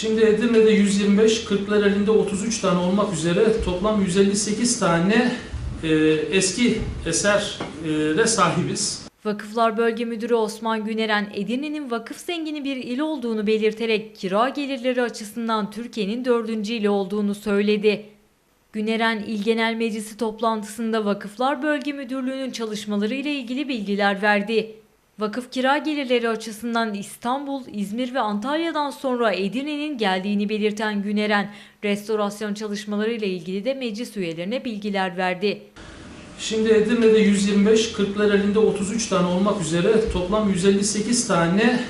Şimdi Edirne'de 125, Kırklareli'nde 33 tane olmak üzere toplam 158 tane e, eski esere sahibiz. Vakıflar Bölge Müdürü Osman Güneren, Edirne'nin vakıf zengini bir il olduğunu belirterek kira gelirleri açısından Türkiye'nin dördüncü ili olduğunu söyledi. Güneren İl Genel Meclisi toplantısında Vakıflar Bölge Müdürlüğü'nün çalışmaları ile ilgili bilgiler verdi. Vakıf kira gelirleri açısından İstanbul, İzmir ve Antalya'dan sonra Edirne'nin geldiğini belirten Güneren, restorasyon çalışmaları ile ilgili de meclis üyelerine bilgiler verdi. Şimdi Edirne'de 125, Kırklareli'nde 33 tane olmak üzere toplam 158 tane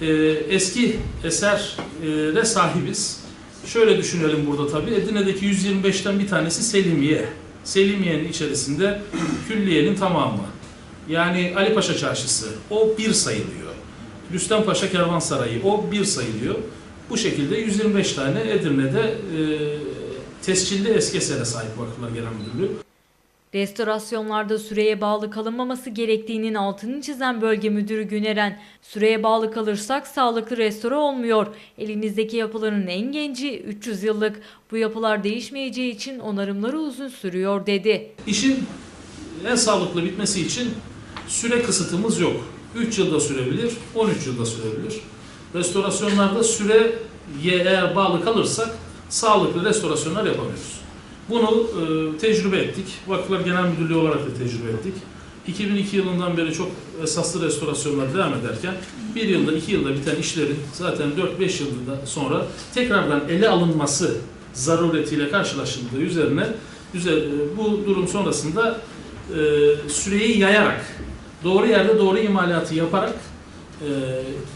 e, eski esere sahibiz. Şöyle düşünelim burada tabii. Edirne'deki 125'ten bir tanesi Selimiye. Selimiye'nin içerisinde külliyenin tamamı. Yani Ali Paşa Çarşısı. O bir sayılıyor. Rüstem Paşa Kervansarayı. O bir sayılıyor. Bu şekilde 125 tane Edirne'de e, tescilli eski esere sahip Vakıflar Genel Müdürlüğü. Restorasyonlarda süreye bağlı kalınmaması gerektiğinin altını çizen bölge müdürü Güneren, süreye bağlı kalırsak sağlıklı restore olmuyor. Elinizdeki yapıların en genci 300 yıllık. Bu yapılar değişmeyeceği için onarımları uzun sürüyor dedi. İşin en sağlıklı bitmesi için süre kısıtımız yok. 3 yılda sürebilir, 13 yılda sürebilir. Restorasyonlarda süreye eğer bağlı kalırsak sağlıklı restorasyonlar yapamıyoruz. Bunu e, tecrübe ettik. Vakıflar Genel Müdürlüğü olarak da tecrübe ettik. 2002 yılından beri çok esaslı restorasyonlar devam ederken bir yılda, iki yılda biten işlerin zaten 4-5 yılda sonra tekrardan ele alınması zaruretiyle karşılaşıldığı üzerine üzer- e, bu durum sonrasında e, süreyi yayarak, doğru yerde doğru imalatı yaparak e,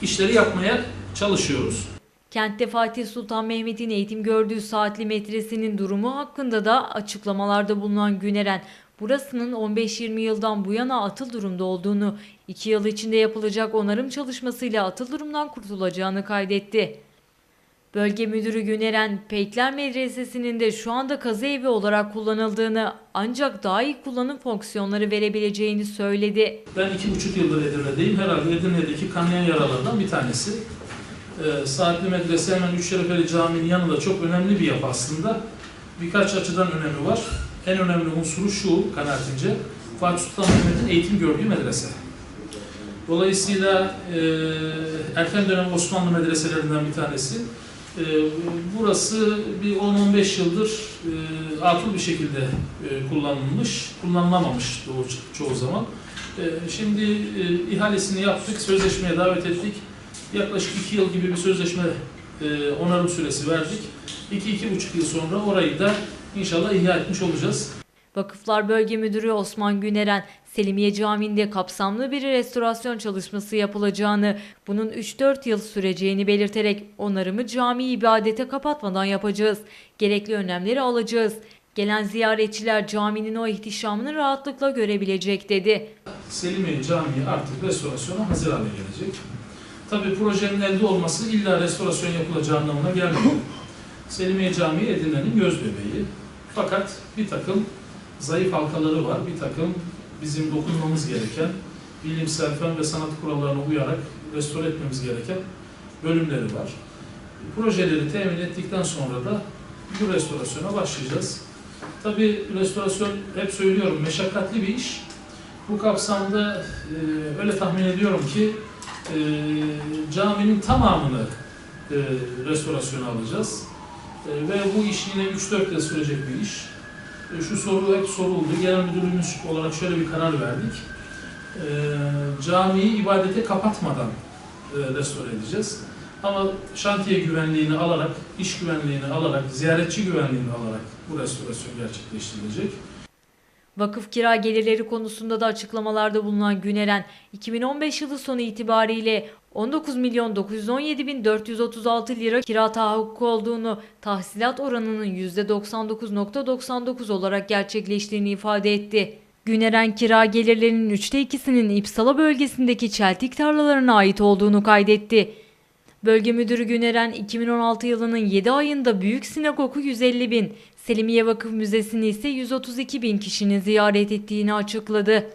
işleri yapmaya çalışıyoruz. Kentte Fatih Sultan Mehmet'in eğitim gördüğü saatli metresinin durumu hakkında da açıklamalarda bulunan Güneren, burasının 15-20 yıldan bu yana atıl durumda olduğunu, 2 yıl içinde yapılacak onarım çalışmasıyla atıl durumdan kurtulacağını kaydetti. Bölge Müdürü Güneren, Peykler Medresesi'nin de şu anda kazı evi olarak kullanıldığını ancak daha iyi kullanım fonksiyonları verebileceğini söyledi. Ben iki buçuk yıldır Edirne'deyim. Herhalde Edirne'deki kanayan yaralardan bir tanesi. Ee, Saatli Medrese hemen Üçşerefeli Camii'nin yanında çok önemli bir yapı aslında. Birkaç açıdan önemi var. En önemli unsuru şu kanaatimce. Fatih Sultan Mehmet'in eğitim gördüğü medrese. Dolayısıyla e, erken dönem Osmanlı medreselerinden bir tanesi. E, burası bir 10-15 yıldır e, bir şekilde e, kullanılmış, kullanılamamış çoğu, zaman. E, şimdi e, ihalesini yaptık, sözleşmeye davet ettik. Yaklaşık 2 yıl gibi bir sözleşme onarım süresi verdik. 2-2,5 yıl sonra orayı da inşallah ihya etmiş olacağız. Vakıflar Bölge Müdürü Osman Güneren, Selimiye Camii'nde kapsamlı bir restorasyon çalışması yapılacağını, bunun 3-4 yıl süreceğini belirterek onarımı cami ibadete kapatmadan yapacağız. Gerekli önlemleri alacağız. Gelen ziyaretçiler caminin o ihtişamını rahatlıkla görebilecek dedi. Selimiye Camii artık restorasyona hazır hale gelecek. Tabii projenin elde olması illa restorasyon yapılacağı anlamına gelmiyor. Selimiye Camii Edirne'nin göz bebeği. Fakat bir takım zayıf halkaları var, bir takım bizim dokunmamız gereken, bilimsel fen ve sanat kurallarına uyarak restore etmemiz gereken bölümleri var. Projeleri temin ettikten sonra da bu restorasyona başlayacağız. Tabii restorasyon hep söylüyorum meşakkatli bir iş. Bu kapsamda e, öyle tahmin ediyorum ki e, caminin tamamını e, restorasyona alacağız. E, ve bu iş yine 3-4 yıl sürecek bir iş. E, şu soru soruldu. Genel müdürlüğümüz olarak şöyle bir karar verdik. E, camiyi ibadete kapatmadan e, restore edeceğiz. Ama şantiye güvenliğini alarak, iş güvenliğini alarak, ziyaretçi güvenliğini alarak bu restorasyon gerçekleştirilecek. Vakıf kira gelirleri konusunda da açıklamalarda bulunan Güneren, 2015 yılı sonu itibariyle 19 milyon 917 bin 436 lira kira tahakkuku olduğunu, tahsilat oranının %99.99 olarak gerçekleştiğini ifade etti. Güneren kira gelirlerinin üçte ikisinin İpsala bölgesindeki çeltik tarlalarına ait olduğunu kaydetti. Bölge Müdürü Güneren 2016 yılının 7 ayında Büyük Sinagogu 150 bin, Selimiye Vakıf Müzesi'ni ise 132 bin kişinin ziyaret ettiğini açıkladı.